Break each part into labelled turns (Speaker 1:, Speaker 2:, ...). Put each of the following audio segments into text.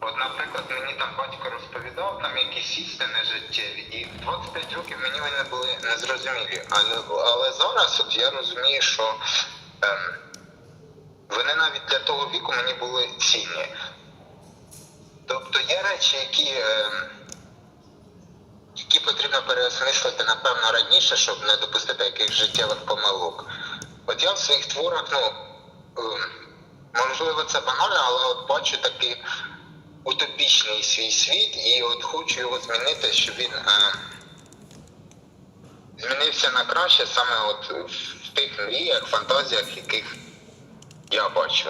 Speaker 1: От, наприклад, мені там батько розповідав там якісь істини життєві, і 25 років мені вони були незрозумілі. Але, але зараз от я розумію, що ем, вони навіть для того віку мені були цінні. Тобто є речі, які, ем, які потрібно переосмислити, напевно, раніше, щоб не допустити якихось життєвих помилок. От я в своїх творах, ну, ем, можливо, це банально, але от бачу такий утопічний свій світ і от хочу його змінити, щоб він е, змінився на краще саме от в тих мріях, фантазіях, яких я бачу.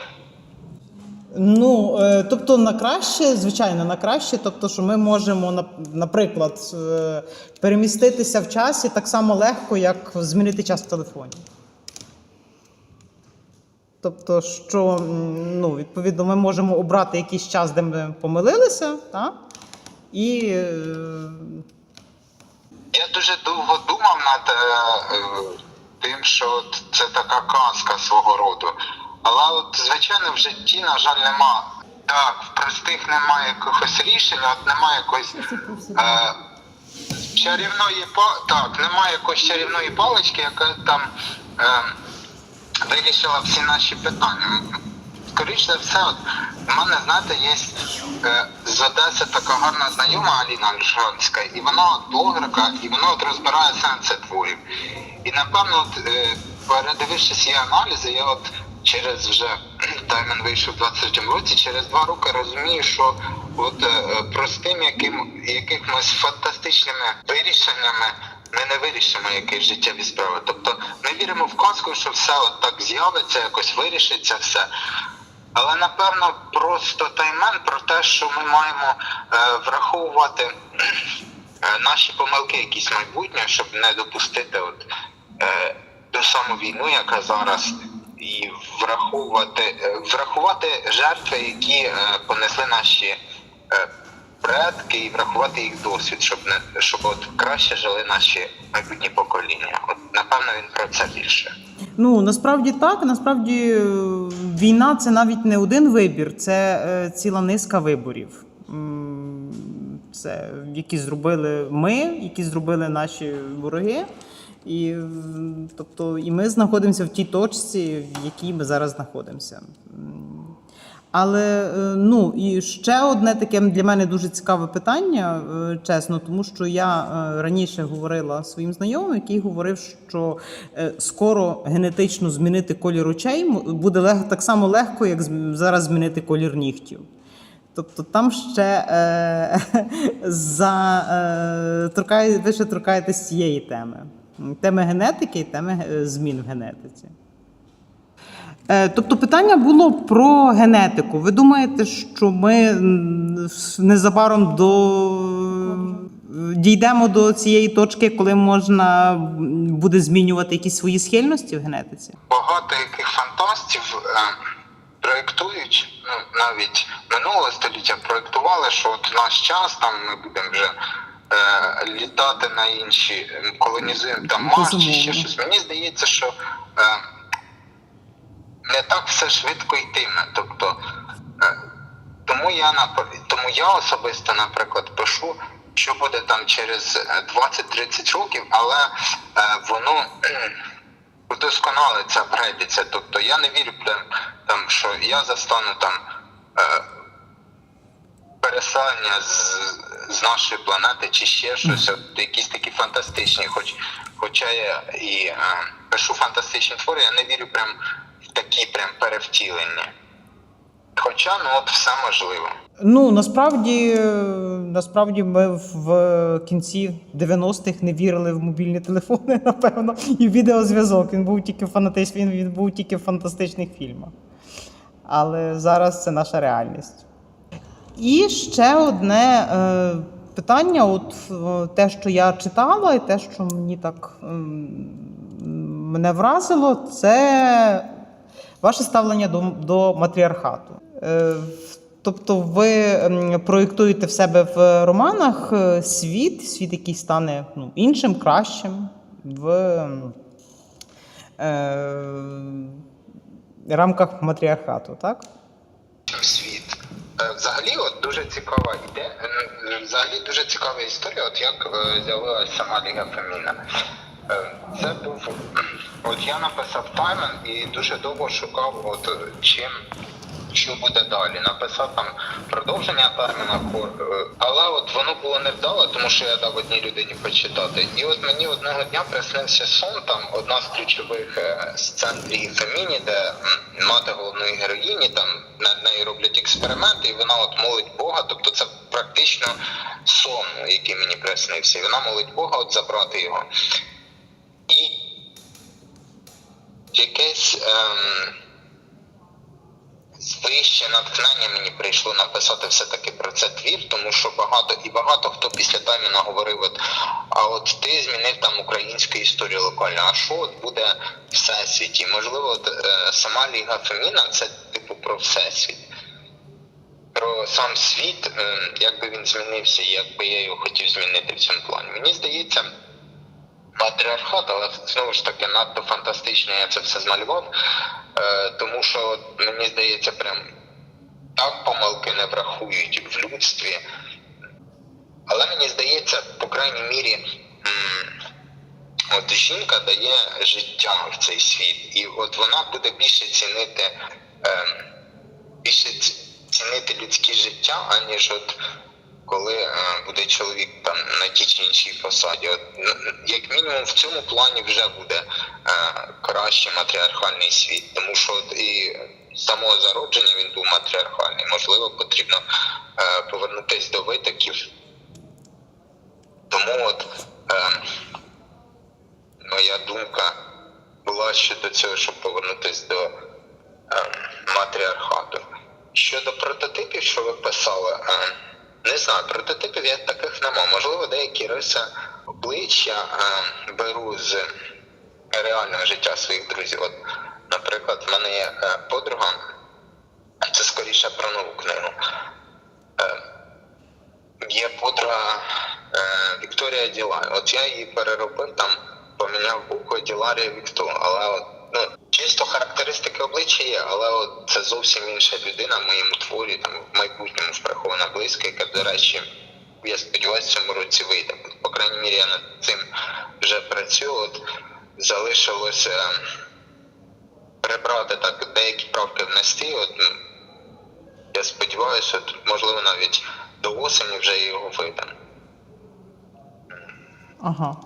Speaker 2: Ну, е, тобто на краще, звичайно, на краще, тобто, що ми можемо, наприклад, е, переміститися в часі так само легко, як змінити час в телефоні. Тобто, що ну, відповідно, ми можемо обрати якийсь час, де ми помилилися, так? і е,
Speaker 1: Я дуже довго думав над е, е, тим, що от це така казка свого роду. Але от, звичайно, в житті, на жаль, нема. Так, в простих немає якогось рішення, от немає якоїсь е, чарівної па- так, немає якоїсь чарівної палички, яка там е, вирішила всі наші питання. Скоріше за все, от, у мене, знаєте, є е, з Одеси така гарна знайома Аліна Альшанська, і вона от блогерка, і вона от розбирає сенси творів. І напевно, от, е, передивившись її аналізи, я от через вже таймен вийшов в 23-му році, через два роки розумію, що от е, простим яким, якимось фантастичними вирішеннями ми не вирішимо якісь життєві справи. Тобто ми віримо в казку, що все от так з'явиться, якось вирішиться все. Але напевно просто таймен про те, що ми маємо е, враховувати е, наші помилки, якісь майбутнє, щоб не допустити от, е, ту саму війну, яка зараз, і враховувати, е, врахувати жертви, які е, понесли наші е, предки, і врахувати їх досвід, щоб не щоб от краще жили наші майбутні покоління. От напевно він про це більше.
Speaker 2: Ну насправді так. Насправді е, війна це навіть не один вибір, це е, ціла низка виборів. Це які зробили ми, які зробили наші вороги. І, тобто, і ми знаходимося в тій точці, в якій ми зараз знаходимося. Але е, ну і ще одне таке для мене дуже цікаве питання, е, чесно, тому що я е, раніше говорила своїм знайомим, який говорив, що скоро генетично змінити колір очей буде так само легко, як зараз змінити колір нігтів. Тобто там ще е, за, е, торкає, ви ще торкаєтесь цієї теми. Теми генетики і теми змін в генетиці. Е, Тобто питання було про генетику. Ви думаєте, що ми незабаром до... дійдемо до цієї точки, коли можна буде змінювати якісь свої схильності в генетиці?
Speaker 1: багато яких фантастів е, проєктують, ну навіть минулого століття проєктували, що от наш час там ми будемо вже е, літати на інші, колонізуємо там Марс чи ще щось. Мені здається, що е, не так все швидко йтиме. Тобто, е, тому я тому я особисто, наприклад, пишу, що буде там через е, 20-30 років, але е, воно удосконалиться, апгрейдиться. Тобто я не вірю прям там, що я застану там е, переселення з, з нашої планети чи ще щось, от якісь такі фантастичні, хоч хоча я і е, пишу фантастичні твори, я не вірю прям такі прям перевтілення. Хоча ну от все можливо.
Speaker 2: Ну насправді, насправді ми в кінці 90-х не вірили в мобільні телефони, напевно, і в відеозв'язок. Він був тільки фанатичний, він, він був тільки в фантастичних фільмах. Але зараз це наша реальність. І ще одне е, питання: от е, те, що я читала, і те, що мені так ем, мене вразило, це ваше ставлення до, до матріархату. Е, тобто, ви проєктуєте в себе в романах е, світ, світ, який стане ну, іншим, кращим в е, рамках матріархату, так?
Speaker 1: Світ. Е, Взагалі, от дуже цікава ідея. Взагалі дуже цікава історія, от як з'явилася сама Ліга Феміна. Е, Це був от я написав таймен і дуже довго шукав, от чим що буде далі. Написав там продовження таймена, але от воно було невдало, тому що я дав одній людині почитати. І от мені одного дня приснився сон, там одна з ключових е, сцен Ліги Феміні, де мати головної героїні, там над нею роблять експерименти, і вона от молить Бога, тобто це практично сон, який мені приснився. І вона молить Бога от забрати його. І якесь. Ем, Вище натхнення мені прийшло написати все-таки про це твір, тому що багато і багато хто після Тайміна говорив, от, а от ти змінив там українську історію локально, а що от буде всесвіті? Можливо, от, е, сама Ліга Феміна це типу про всесвіт. Про сам світ, е, як би він змінився, як би я його хотів змінити в цьому плані. Мені здається, знову ж таки надто фантастично я це все змалював. Е, тому що мені здається, прям так помилки не врахують в людстві. Але мені здається, по крайній мірі, от жінка дає життя в цей світ, і от вона буде більше цінити, е, більше цінити людське життя, аніж от коли е, буде чоловік там на тій чи іншій посаді. От, як мінімум в цьому плані вже буде е, кращий матріархальний світ, тому що от і самого зародження він був матріархальний. Можливо, потрібно е, повернутися до витоків. Тому от моя думка була щодо цього, щоб повернутися до матріархату. Щодо прототипів, що ви писали, не знаю, прототипів я таких нема. Можливо, деякі риси обличчя е, беру з реального життя своїх друзів. От, наприклад, в мене є е, подруга, це скоріше про нову книгу. Е, є подруга е, Вікторія Ділай. От я її переробив там, поміняв букву Діларія Віктор. Але от, ну, чисто характеристики обличчя є, але от це зовсім інша людина в моєму творі, там в майбутньому прихована близька, яка, до речі, я сподіваюся, в цьому році вийде. По крайній мірі, я над цим вже працюю. От залишилося прибрати так деякі правки внести. От, я сподіваюся, от, можливо, навіть до осені вже його видам.
Speaker 2: Ага.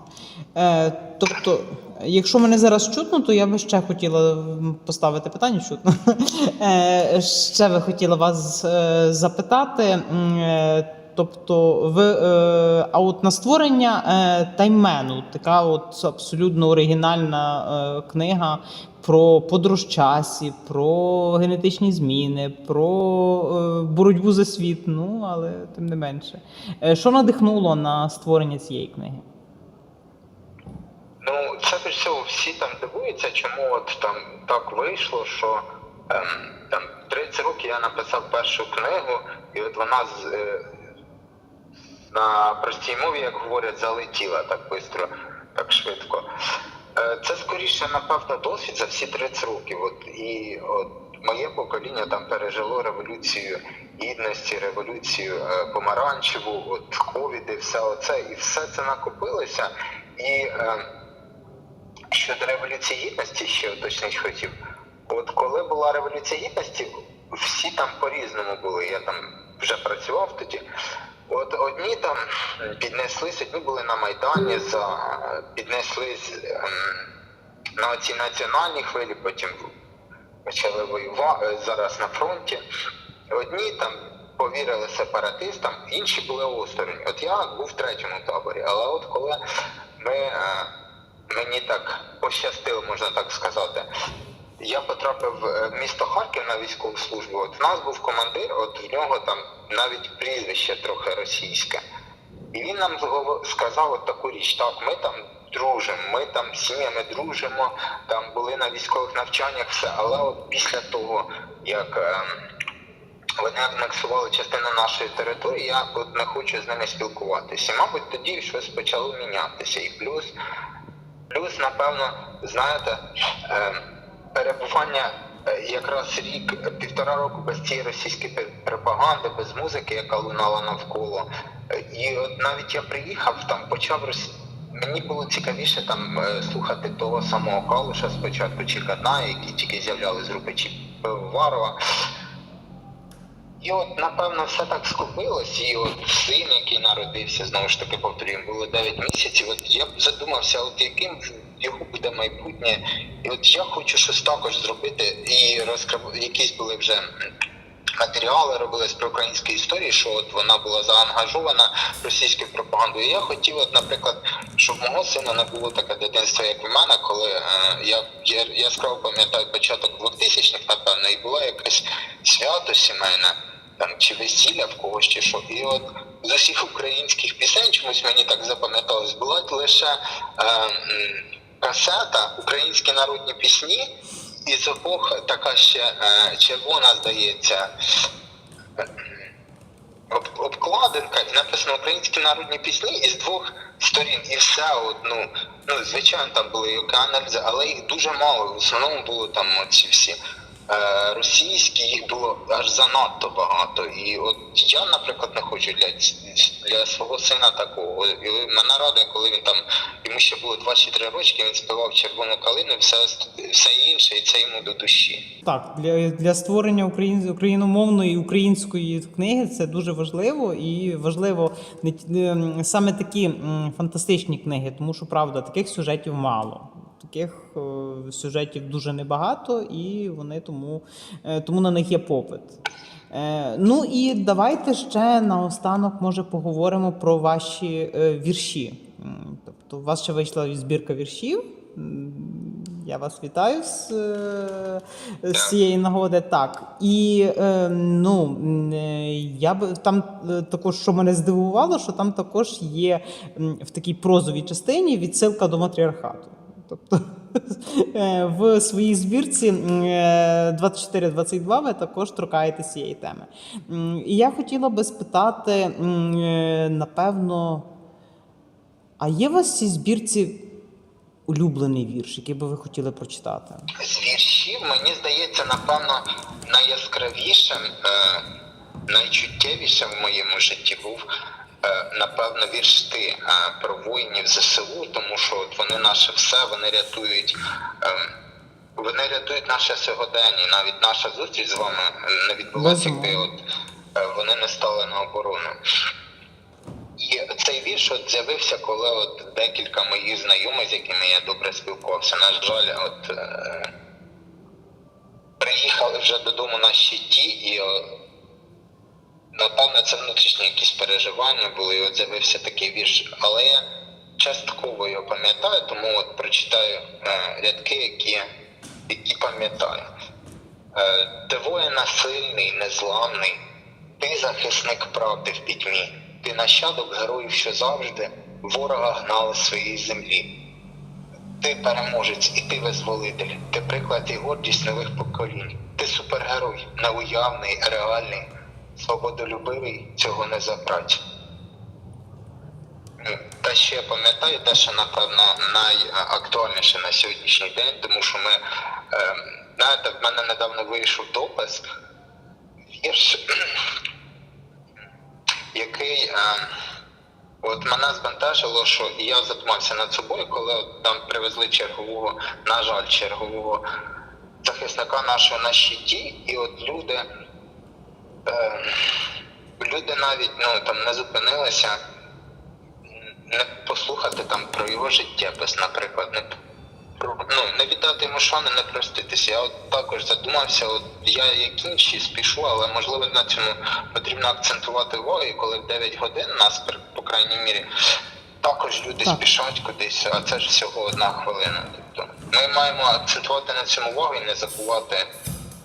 Speaker 2: Е, тобто, якщо мене зараз чутно, то я би ще хотіла поставити питання чутно. Е, ще би хотіла вас е, запитати. е, Тобто, ви, е, а от на створення е, таймену, така от абсолютно оригінальна е, книга про подорож часі, про генетичні зміни, про е, боротьбу за світ. Ну, але тим не менше. Е, що надихнуло на створення цієї книги?
Speaker 1: Ну, це більш всього всі там дивуються, чому от там так вийшло, що ем, там 30 років я написав першу книгу, і от вона з, е, на простій мові, як говорять, залетіла так швидко, так швидко. Е, це скоріше, напевно, досвід за всі 30 років. От, і от моє покоління там пережило революцію гідності, революцію е, помаранчеву, от ковіди, все оце, і все це накопилося. І е, щодо революції гідності, ще уточнити хотів. От коли була революція гідності, всі там по-різному були. Я там вже працював тоді. От одні там піднеслись, одні були на Майдані, за піднеслись ем, на цій національній хвилі, потім почали воювати зараз на фронті. Одні там повірили сепаратистам, інші були осторонь. От я був в третьому таборі, але от коли ми, е, мені так пощастило, можна так сказати, я потрапив е, в місто Харків на військову службу. От в нас був командир, от в нього там навіть прізвище трохи російське. І він нам сказав от таку річ, так, ми там дружимо, ми там сім'ями дружимо, там були на військових навчаннях, все, але от після того, як ем, вони анексували частину нашої території, я от не хочу з ними спілкуватися. І, мабуть, тоді щось почало мінятися. І плюс, плюс, напевно, знаєте, ем, перебування е, якраз рік, півтора року без цієї російської пропаганди, без музики, яка лунала навколо. Е, І от навіть я приїхав, там почав рос... Мені було цікавіше там е, слухати того самого Калуша спочатку, чи Кадна, які тільки з'являлись з групи чи Пивоварова. І от, напевно, все так скупилось, і от син, який народився, знову ж таки повторюю, було 9 місяців. От я задумався, от яким його буде майбутнє. І от я хочу щось також зробити, і розкрив якісь були вже матеріали робились про українські історії, що от вона була заангажована російською пропагандою. Я хотів, от, наприклад, щоб мого сина не було таке дитинство, як в мене, коли е, я, я яскраво пам'ятаю початок 2000-х, напевно, і було якесь свято сімейне. Там чи весілля в когось, чи що. І от з усіх українських пісень чомусь мені так запам'яталось, була лише е, касета українські народні пісні, і з обох така ще е, червона, здається, об, обкладинка, і написано українські народні пісні із двох сторін. І все от, ну, звичайно, там були і океанельзи, але їх дуже мало. В основному було там ці всі російські, їх було аж занадто багато. І от я, наприклад, не хочу для, для свого сина такого. І мене радує, коли він там, йому ще було 2 чи 3 рочки, він співав червону калину, все, все інше, і це йому до душі.
Speaker 2: Так, для, для створення україн, україномовної української книги це дуже важливо і важливо не ем, саме такі фантастичні книги, тому що правда, таких сюжетів мало. Таких е, сюжетів дуже небагато, і вони тому, е, тому на них є попит. Е, ну і давайте ще наостанок, може, поговоримо про ваші вірші. Тобто, у вас ще вийшла збірка віршів. Я вас вітаю з, з цієї нагоди. Так. І ну, я б там також, що мене здивувало, що там також є в такій прозовій частині відсилка до матріархату. Тобто е, в своїй збірці м, е, 24-22 ви також торкаєте цієї теми. І я хотіла би спитати, е, напевно, а є у вас цій збірці улюблений вірш, який би ви хотіли прочитати?
Speaker 1: з віршів, мені здається, напевно, найяскравішим, найчуттєвішим в моєму житті був, напевно, вірш ти е, про воїнів ЗСУ, тому що от вони наше все, вони рятують. е, вони рятують наше сьогодення, навіть наша зустріч з вами не відбулася, якби от е, вони не стали на оборону. І цей вірш от з'явився, коли от декілька моїх знайомих, з якими я добре спілкувався, на жаль, от е, приїхали вже додому на щиті, і е, напевно це внутрішні якісь переживання були, і от з'явився такий вірш. Але я частково його пам'ятаю, тому от прочитаю е, рядки, які, які пам'ятаю. Е, Ти воїна сильний, незламний, ти захисник правди в пітьмі, ти нащадок героїв, що завжди ворога гнали з своєї землі. Ти переможець і ти визволитель, ти приклад і гордість нових поколінь. Ти супергерой, неуявний, реальний, свободолюбивий, цього не забрать. Що я пам'ятаю, те, що напевно найактуальніше на сьогоднішній день, тому що ми, е, знаєте, в мене недавно вийшов допис, вірш, який е, от мене збентежило, що я задумався над собою, коли от там привезли чергового, на жаль, чергового захисника нашого на щиті, і от люди, е, люди навіть ну, там не зупинилися не послухати там про його життєпис, наприклад, не про ну не віддати йому шани, не проститися. Я от також задумався, от я як інші спішу, але можливо на цьому потрібно акцентувати увагу, і коли в 9 годин нас по крайній мірі. Також люди
Speaker 2: Так.
Speaker 1: спішать кудись, а це ж всього одна хвилина. Тобто ми маємо акцентувати на цьому увагу і не забувати,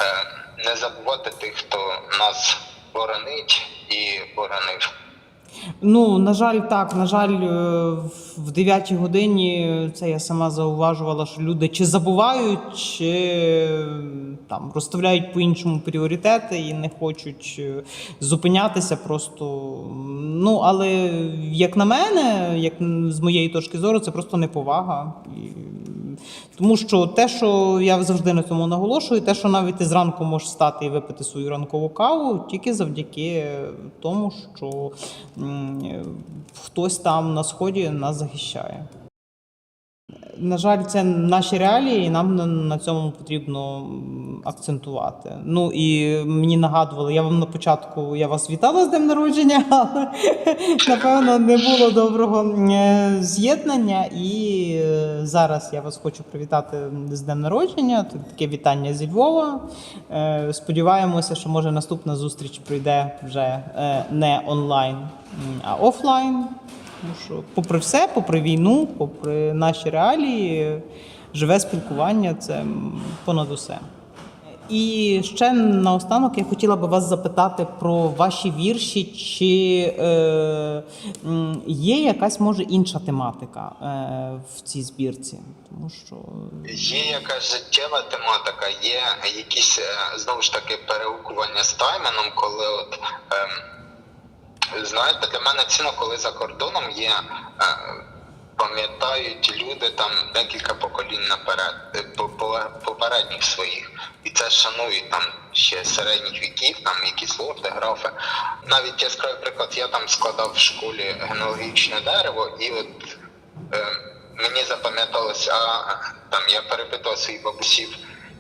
Speaker 1: е, не забувати тих, хто нас боронить і боронив.
Speaker 2: Ну, на жаль, так. На жаль, е, в 9 годині це я сама зауважувала, що люди чи забувають, чи е, там розставляють по-іншому пріоритети і не хочуть е, зупинятися просто. Ну, але як на мене, як з моєї точки зору, це просто неповага. І Тому що те, що я завжди на цьому наголошую, те, що навіть ти зранку можеш стати і випити свою ранкову каву, тільки завдяки тому, що е, хтось там на сході нас захищає. На жаль, це наші реалії, і нам на, цьому потрібно акцентувати. Ну і мені нагадували, я вам на початку я вас вітала з днем народження, але напевно не було доброго е, з'єднання. І е, зараз я вас хочу привітати з днем народження. Таке вітання зі Львова. Е, Сподіваємося, що може наступна зустріч пройде вже не онлайн, а офлайн. Тому що, попри все, попри війну, попри наші реалії, живе спілкування це понад усе. І ще наостанок я хотіла би вас запитати про ваші вірші, чи е, є якась може інша тематика е, в цій збірці? Тому що
Speaker 1: Є якась життєва тематика, є якісь е, знову ж таки переукування з тайменом, коли от ем, знаєте, для мене цінно, коли за кордоном є. Е, Пам'ятають люди там декілька поколінь наперед е, по- по- попередніх своїх, і це шанують там ще середніх віків, там якісь лорди, графи. Навіть яскравий приклад, я там складав в школі генеалогічне дерево, і от е, мені запам'яталось, а там я перепитав своїх бабусів,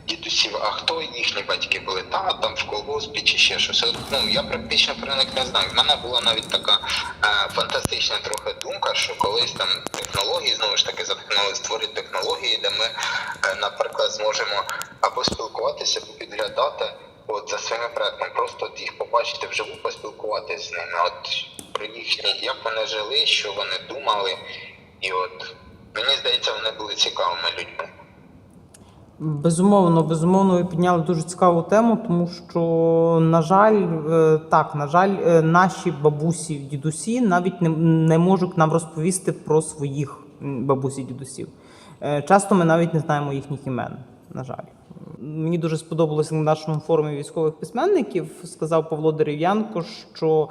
Speaker 1: дідусів, а хто їхні батьки були? Та там в колгоспі чи ще щось. Ну я практично про них не знаю. В мене була навіть така е, фантастична трохи думка, що колись там технології знову ж таки затихнули створити технології, де ми, е, наприклад, зможемо або спілкуватися, або підглядати. От за своїми предками, просто от їх побачити вживу, поспілкуватися з ними. От про їхні, як вони жили, що вони думали, і от мені здається, вони були цікавими людьми.
Speaker 2: Безумовно, безумовно, ви підняли дуже цікаву тему, тому що, на жаль, е, так, на жаль, е, наші бабусі, дідусі навіть не, не можуть нам розповісти про своїх бабусі, дідусів. Е, Часто ми навіть не знаємо їхніх імен, на жаль. Мені дуже сподобалося на нашому форумі військових письменників. Сказав Павло Дерев'янко, що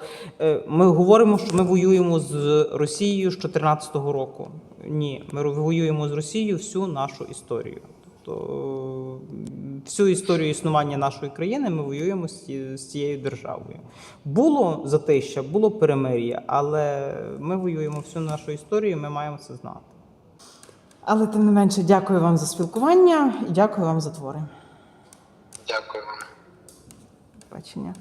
Speaker 2: ми говоримо, що ми воюємо з Росією з 2014 року. Ні, ми воюємо з Росією всю нашу історію. Тобто е, всю історію існування нашої країни ми воюємо з з цією державою. Було затища, було перемир'я, але ми воюємо всю нашу історію, ми маємо це знати. Але тим не менше, дякую вам за спілкування і дякую вам за твори.
Speaker 1: Дякую вам.
Speaker 2: Бачення.